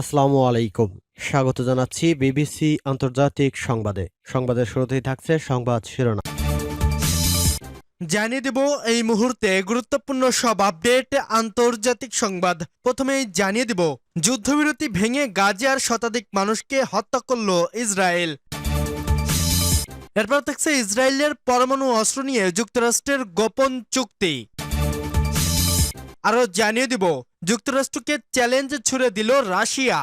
আসসালামু আলাইকুম। স্বাগত জানাচ্ছি বিবিসি আন্তর্জাতিক সংবাদে। সংবাদের শুরুতেই থাকছে সংবাদ শিরোনাম। জানিয়ে দেব এই মুহূর্তে গুরুত্বপূর্ণ সব আপডেট, আন্তর্জাতিক সংবাদ। প্রথমেই জানিয়ে দেব, যুদ্ধবিরতি ভেঙে গাজার শতাধিক মানুষকে হত্যা করল ইসরায়েল। এরপর থাকছে ইসরায়েলের পরমাণু অস্ত্র নিয়ে যুক্তরাষ্ট্রের গোপন চুক্তি। আরও জানিয়ে দিব যুক্তরাষ্ট্রকে চ্যালেঞ্জ ছুড়ে দিল রাশিয়া।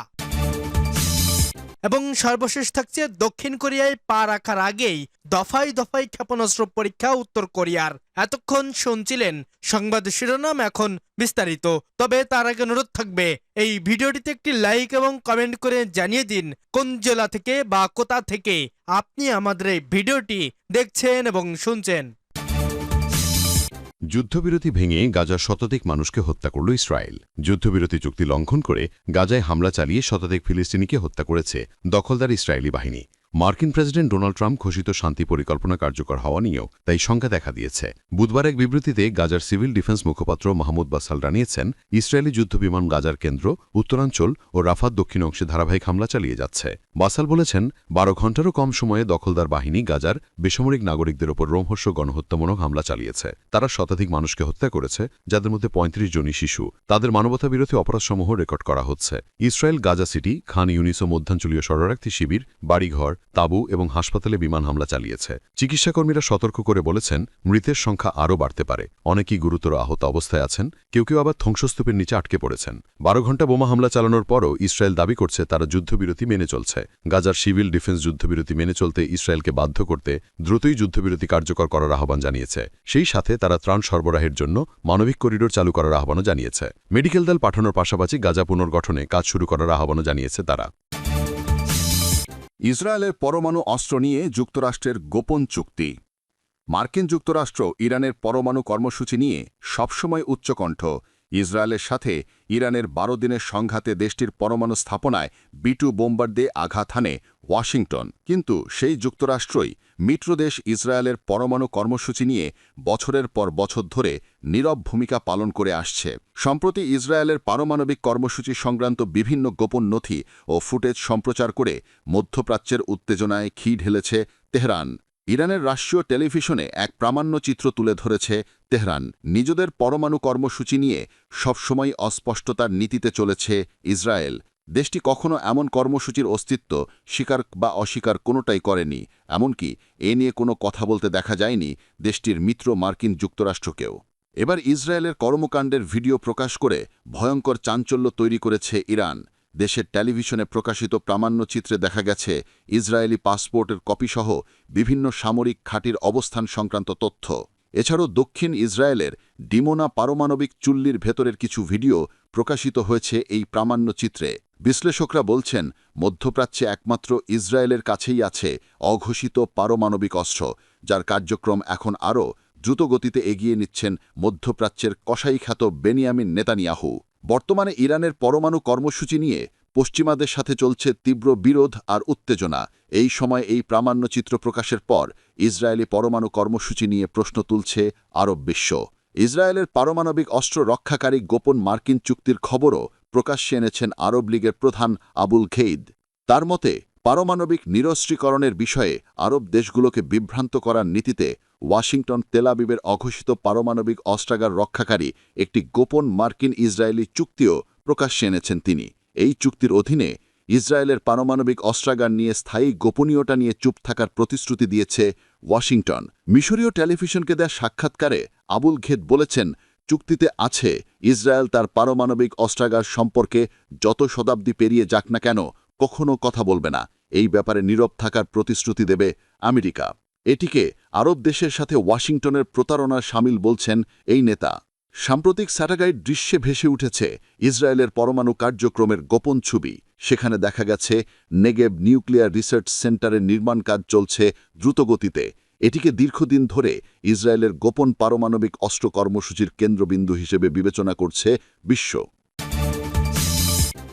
এবং সর্বশেষ থাকছে দক্ষিণ কোরিয়ায় পা রাখার আগেই দফায় দফায় ক্ষেপণাস্ত্র পরীক্ষা উত্তর কোরিয়ার। এতক্ষণ শুনছিলেন সংবাদ শিরোনাম এখন বিস্তারিত। তবে তার আগে অনুরোধ থাকবে, এই ভিডিওটিতে একটি লাইক এবং কমেন্ট করে জানিয়ে দিন কোন জেলা থেকে বা কোথা থেকে আপনি আমাদের এই ভিডিওটি দেখছেন এবং শুনছেন। যুদ্ধবিরতি ভেঙে গাজার শতাধিক মানুষকে হত্যা করল ইসরায়েল। যুদ্ধবিরতি চুক্তি লঙ্ঘন করে গাজায় হামলা চালিয়ে শতাধিক ফিলিস্তিনিকে হত্যা করেছে দখলদার ইসরায়েলি বাহিনী। মার্কিন প্রেসিডেন্ট ডোনাল্ড ট্রাম্প ঘোষিত শান্তি পরিকল্পনা কার্যকর হওয়া নিয়েও তাই শঙ্কা দেখা দিয়েছে। বুধবার এক বিবৃতিতে গাজার সিভিল ডিফেন্স মুখপাত্র মাহমুদ বাসাল জানিয়েছেন, ইসরায়েলি যুদ্ধবিমান গাজার কেন্দ্র, উত্তরাঞ্চল ও রাফাত দক্ষিণ অংশে ধারাবাহিক হামলা চালিয়ে যাচ্ছে। বাসাল বলেছেন, বারো ঘণ্টারও কম সময়ে দখলদার বাহিনী গাজার বেসামরিক নাগরিকদের ওপর রোমহর্ষ গণহত্যামূলক হামলা চালিয়েছে। তারা শতাধিক মানুষকে হত্যা করেছে, যাদের মধ্যে পঁয়ত্রিশ জনই শিশু। তাদের মানবতাবিরোধী অপরাধসমূহ রেকর্ড করা হচ্ছে। Israel, Gaza City, Khan, Younis মধ্যাঞ্চলীয় শরণার্থী শিবির, বাড়িঘর তাঁবু এবং হাসপাতালে বিমান হামলা চালিয়েছে। চিকিৎসাকর্মীরা সতর্ক করে বলেছেন, মৃতের সংখ্যা আরও বাড়তে পারে। অনেকেই গুরুতর আহত অবস্থায় আছেন, কেউ কেউ আবার ধ্বংসস্তূপের নিচে আটকে পড়েছেন। বারো ঘণ্টা বোমা হামলা চালানোর পরও ইসরায়েল দাবি করছে, তারা যুদ্ধবিরতি মেনে চলছে। গাজার সিভিল ডিফেন্স যুদ্ধবিরতি মেনে চলতে ইসরায়েলকে বাধ্য করতে দ্রুতই যুদ্ধবিরতি কার্যকর করার আহ্বান জানিয়েছে। সেই সাথে তারা ত্রাণ সরবরাহের জন্য মানবিক করিডোর চালু করার আহ্বানও জানিয়েছে। মেডিকেল দল পাঠানোর পাশাপাশি গাজা পুনর্গঠনে কাজ শুরু করার আহ্বানও জানিয়েছে তারা। ইসরায়েলের পরমাণু অস্ত্র নিয়ে যুক্তরাষ্ট্রের গোপন চুক্তি। মার্কিন যুক্তরাষ্ট্র ইরানের পরমাণু কর্মসূচি নিয়ে সবসময় উচ্চকণ্ঠ। ইসরায়েলের সাথে ইরানের বারো দিনের সংঘাতে দেশটির পরমাণু স্থাপনায় বিটু বোম্বার দিয়ে আঘাত হানে ওয়াশিংটন। কিন্তু সেই যুক্তরাষ্ট্রই মিত্রদেশ ইসরায়েলের পরমাণু কর্মসূচি নিয়ে বছরের পর বছর ধরে নীরব ভূমিকা পালন করে আসছে। সম্প্রতি ইসরায়েলের পারমাণবিক কর্মসূচি সংক্রান্ত বিভিন্ন গোপন নথি ও ফুটেজ সম্প্রচার করে মধ্যপ্রাচ্যের উত্তেজনায় খি ঢেলেছে তেহরান। ইরানের রাষ্ট্রীয় টেলিভিশনে এক প্রামাণ্য চিত্র তুলে ধরেছে তেহরান। নিজেদের পরমাণু কর্মসূচি নিয়ে সবসময় অস্পষ্টতার নীতিতে চলেছে ইসরায়েল। দেশটি কখনো এমন কর্মসূচির অস্তিত্ব স্বীকার বা অস্বীকার কোনোটাই করেনি, এমনকি এ নিয়ে কোনো কথা বলতে দেখা যায়নি দেশটির মিত্র মার্কিন যুক্তরাষ্ট্রকেও। এবার ইসরায়েলের কর্মকাণ্ডের ভিডিও প্রকাশ করে ভয়ঙ্কর চাঞ্চল্য তৈরি করেছে ইরান। দেশের টেলিভিশনে প্রকাশিত প্রামাণ্যচিত্রে দেখা গেছে, ইসরায়েলি পাসপোর্টের কপিসহ বিভিন্ন সামরিক ঘাঁটির অবস্থান সংক্রান্ত তথ্য। এছাড়াও দক্ষিণ ইসরায়েলের ডিমোনা পারমাণবিক চুল্লির ভেতরের কিছু ভিডিও প্রকাশিত হয়েছে এই প্রামাণ্যচিত্রে বিশ্লেষকরা বলছেন, মধ্যপ্রাচ্যে একমাত্র ইসরায়েলের কাছেই আছে অঘোষিত পারমাণবিক অস্ত্র, যার কার্যক্রম এখন আরও দ্রুতগতিতে এগিয়ে নিচ্ছেন মধ্যপ্রাচ্যের কসাইখ্যাত বেনিয়ামিন নেতানিয়াহু। বর্তমানে ইরানের পরমাণু কর্মসূচি নিয়ে পশ্চিমাদের সাথে চলছে তীব্র বিরোধ আর উত্তেজনা। এই সময় এই প্রামাণ্যচিত্র প্রকাশের পর ইসরায়েলি পরমাণু কর্মসূচি নিয়ে প্রশ্ন তুলছে আরব বিশ্ব। ইসরায়েলের পারমাণবিক অস্ত্র রক্ষাকারী গোপন মার্কিন চুক্তির খবরও প্রকাশ্যে এনেছেন আরব লীগের প্রধান আবুল খেইদ। তার মতে, পারমাণবিক নিরস্ত্রীকরণের বিষয়ে আরব দেশগুলোকে বিভ্রান্ত করার নীতিতে ওয়াশিংটন তেলাবিবের অঘোষিত পারমাণবিক অস্ত্রাগার রক্ষাকারী একটি গোপন মার্কিন ইসরায়েলি চুক্তিও প্রকাশ্যে এনেছেন তিনি। এই চুক্তির অধীনে ইসরায়েলের পারমাণবিক অস্ত্রাগার নিয়ে স্থায়ী গোপনীয়তা নিয়ে চুপ থাকার প্রতিশ্রুতি দিয়েছে ওয়াশিংটন। মিশরীয় টেলিভিশনকে দেয়া সাক্ষাৎকারে আবুল ঘেদ বলেছেন চুক্তিতে আছে, ইসরায়েল তার পারমাণবিক অস্ত্রাগার সম্পর্কে যত শতাব্দী পেরিয়ে যাক না কেন কখনও কথা বলবে না। এই ব্যাপারে নীরব থাকার প্রতিশ্রুতি দেবে আমেরিকা। এটিকে আরব দেশের সাথে ওয়াশিংটনের প্রতারণার সামিল বলছেন এই নেতা। সাম্প্রতিক স্যাটেলাইট দৃশ্যে ভেসে উঠেছে ইসরায়েলের পরমাণু কার্যক্রমের গোপন ছবি। সেখানে দেখা গেছে, নেগেব নিউক্লিয়ার রিসার্চ সেন্টারের নির্মাণ কাজ চলছে দ্রুতগতিতে। এটিকে দীর্ঘদিন ধরে ইসরায়েলের গোপন পারমাণবিক অস্ত্র কর্মসূচির কেন্দ্রবিন্দু হিসেবে বিবেচনা করছে বিশ্ব।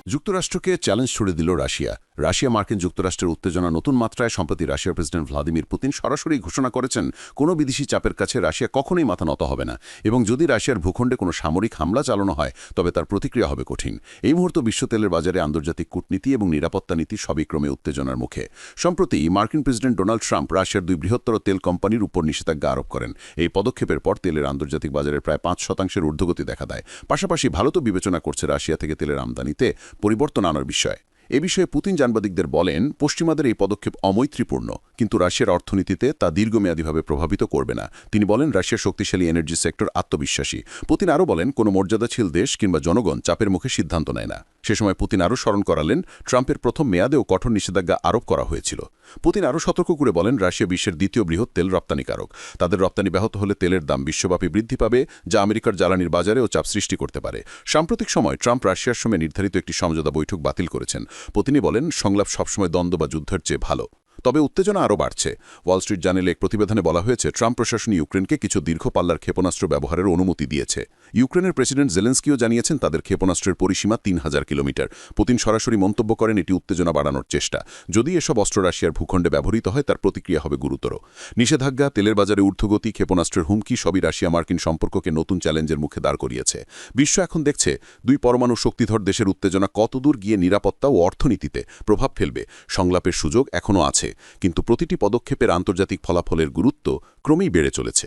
যুক্তরাষ্ট্রকে চ্যালেঞ্জ ছুড়ে দিল রাশিয়া। রাশিয়া মার্কিন যুক্তরাষ্ট্রের উত্তেজনা নতুন মাত্রায়, সম্প্রতি রাশিয়ার প্রেসিডেন্ট ভ্লাদিমির পুতিন সরাসরি ঘোষণা করেছেন, কোনো বিদেশি চাপের কাছে রাশিয়া কখনোই মাথা নত হবে না। এবং যদি রাশিয়ার ভূখণ্ডে কোনো সামরিক হামলা চালানো হয়, তবে তার প্রতিক্রিয়া হবে কঠিন। এই মুহূর্তে বিশ্ব তেলের বাজারে আন্তর্জাতিক কূটনীতি এবং নিরাপত্তা নীতি সবই ক্রমে উত্তেজনার মুখে। সম্প্রতি মার্কিন প্রেসিডেন্ট ডোনাল্ড ট্রাম্প রাশিয়ার দুই বৃহত্তর তেল কোম্পানির উপর নিষেধাজ্ঞা আরোপ করেন। এই পদক্ষেপের পর তেলের আন্তর্জাতিক বাজারে প্রায় পাঁচ শতাংশের ঊর্ধ্বগতি দেখা দেয়। পাশাপাশি ভারতও বিবেচনা করছে রাশিয়া থেকে তেলের আমদানিতে পরিবর্তন আনার বিষয়। এ বিষয়ে পুতিন সাংবাদিকদের বলেন, পশ্চিমাদের এই পদক্ষেপ অমৈত্রীপূর্ণ, কিন্তু রাশিয়ার অর্থনীতিতে তা দীর্ঘমেয়াদীভাবে প্রভাবিত করবে না। তিনি বলেন, রাশিয়ার শক্তিশালী এনার্জি সেক্টর আত্মবিশ্বাসী। পুতিন আরও বলেন, কোনো মর্যাদাশীল দেশ কিংবা জনগণ চাপের মুখে সিদ্ধান্ত নেয় না। সে সময় পুতিন আরও স্মরণ করালেন, ট্রাম্পের প্রথম মেয়াদেও কঠোর নিষেধাজ্ঞা আরোপ করা হয়েছিল। পুতিন আরও সতর্ক করে বলেন, রাশিয়া বিশ্বের দ্বিতীয় বৃহৎ তেল রপ্তানিকারক। তাদের রপ্তানি ব্যাহত হলে তেলের দাম বিশ্বব্যাপী বৃদ্ধি পাবে, যা আমেরিকার জ্বালানির বাজারেও চাপ সৃষ্টি করতে পারে। সাম্প্রতিক সময় ট্রাম্প রাশিয়ার সঙ্গে নির্ধারিত একটি সমঝোতা বৈঠক বাতিল করেছেন। পুতিনই বলেন, সংলাপ সবসময় দ্বন্দ্ব বা যুদ্ধের চেয়ে ভালো। তবে উত্তেজনা আরও বাড়ছে। ওয়াল স্ট্রিট জার্নেলে এক প্রতিবেদনে বলা হয়েছে, ট্রাম্প প্রশাসন ইউক্রেনকে কিছু দীর্ঘ পাল্লার ক্ষেপণাস্ত্র ব্যবহারের অনুমতি দিয়েছে। ইউক্রেনের প্রেসিডেন্ট জেলেন্সকিও জানিয়েছেন তাদের ক্ষেপণাস্ত্রের পরিসীমা তিন হাজার কিলোমিটার। পুতিন সরাসরি মন্তব্য করেন এটি উত্তেজনা বাড়ানোর চেষ্টা। যদি এসব অস্ত্র রাশিয়ার ভূখণ্ডে ব্যবহৃত হয়, তার প্রতিক্রিয়া হবে গুরুতর। নিষেধাজ্ঞা, তেলের বাজারে ঊর্ধ্বগতি, ক্ষেপণাস্ত্রের হুমকি সবই রাশিয়া মার্কিন সম্পর্ককে নতুন চ্যালেঞ্জের মুখে দাঁড় করিয়েছে। বিশ্ব এখন দেখছে দুই পরমাণু শক্তিধর দেশের উত্তেজনা কতদূর গিয়ে নিরাপত্তা ও অর্থনীতিতে প্রভাব ফেলবে। সংলাপের সুযোগ এখনও আছে, কিন্তু প্রতিটি পদক্ষেপের আন্তর্জাতিক ফলাফলের গুরুত্ব ক্রমেই বেড়ে চলেছে।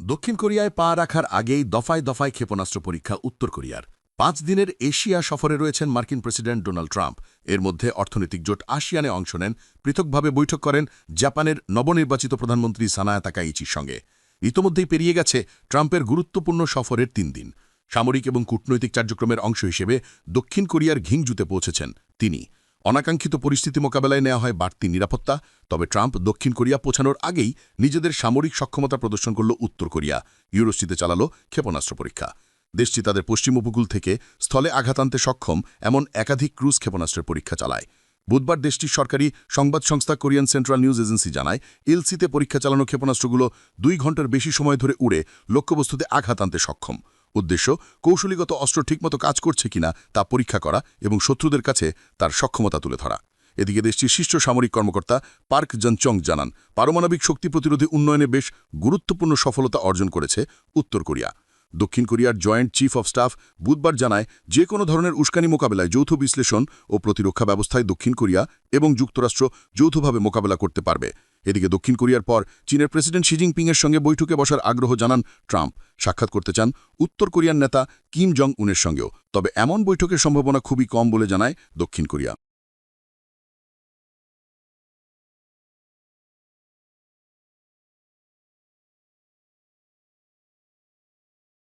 দক্ষিণ কোরিয়ায় পা রাখার আগেই দফায় দফায় ক্ষেপণাস্ত্র পরীক্ষা উত্তর কোরিয়ার। পাঁচ দিনের এশিয়া সফরে রয়েছেন মার্কিন প্রেসিডেন্ট ডোনাল্ড ট্রাম্প। এর মধ্যে অর্থনৈতিক জোট আসিয়ানে অংশ নেন। পৃথকভাবে বৈঠক করেন জাপানের নবনির্বাচিত প্রধানমন্ত্রী সানায়া তাকাইচির সঙ্গে। ইতোমধ্যেই পেরিয়ে গেছে ট্রাম্পের গুরুত্বপূর্ণ সফরের তিন দিন। সামরিক এবং কূটনৈতিক কার্যক্রমের অংশ হিসেবে দক্ষিণ কোরিয়ার ঘিংজুতে পৌঁছেছেন তিনি। অনাকাঙ্ক্ষিত পরিস্থিতি মোকাবেলায় নেওয়া হয় বাড়তি নিরাপত্তা, তবে ট্রাম্প দক্ষিণ কোরিয়া পৌঁছানোর আগেই নিজেদের সামরিক সক্ষমতা প্রদর্শন করল উত্তর কোরিয়া। ইউরোসিতে চালালো ক্ষেপণাস্ত্র পরীক্ষা। দেশটি তাদের পশ্চিম উপকূল থেকে স্থলে আঘাত আনতে সক্ষম, এমন একাধিক ক্রুজ ক্ষেপণাস্ত্রের পরীক্ষা চালায়। বুধবার দেশটির সরকারি সংবাদ সংস্থা কোরিয়ান সেন্ট্রাল নিউজ এজেন্সি জানায়, ইলসিতে পরীক্ষা চালানো ক্ষেপণাস্ত্রগুলো দুই ঘণ্টার বেশি সময় ধরে উড়ে লক্ষ্যবস্তুতে আঘাত আনতে সক্ষম। উদ্দেশ্য কৌশলীগত অস্ত্র ঠিকমতো কাজ করছে কিনা তা পরীক্ষা করা এবং শত্রুদের কাছে তার সক্ষমতা তুলে ধরা। এদিকে দেশটির শীর্ষ সামরিক কর্মকর্তা পার্ক জনচং জানান, পারমাণবিক শক্তি প্রতিরোধী উন্নয়নে বেশ গুরুত্বপূর্ণ সফলতা অর্জন করেছে উত্তর কোরিয়া। দক্ষিণ কোরিয়ার জয়েন্ট চিফ অব স্টাফ বুধবার জানায়, যে কোনো ধরনের উস্কানি মোকাবেলায় যৌথ বিশ্লেষণ ও প্রতিরক্ষা ব্যবস্থায় দক্ষিণ কোরিয়া এবং যুক্তরাষ্ট্র যৌথভাবে মোকাবেলা করতে পারবে। এদিকে দক্ষিণ কোরিয়ার পর চীনের প্রেসিডেন্ট শি জিনপিংয়ের সঙ্গে বৈঠকে বসার আগ্রহ জানান ট্রাম্প। সাক্ষাৎ করতে চান উত্তর কোরিয়ার নেতা কিম জং উনের সঙ্গেও। তবে এমন বৈঠকের সম্ভাবনা খুবই কম বলে জানায় দক্ষিণ কোরিয়া।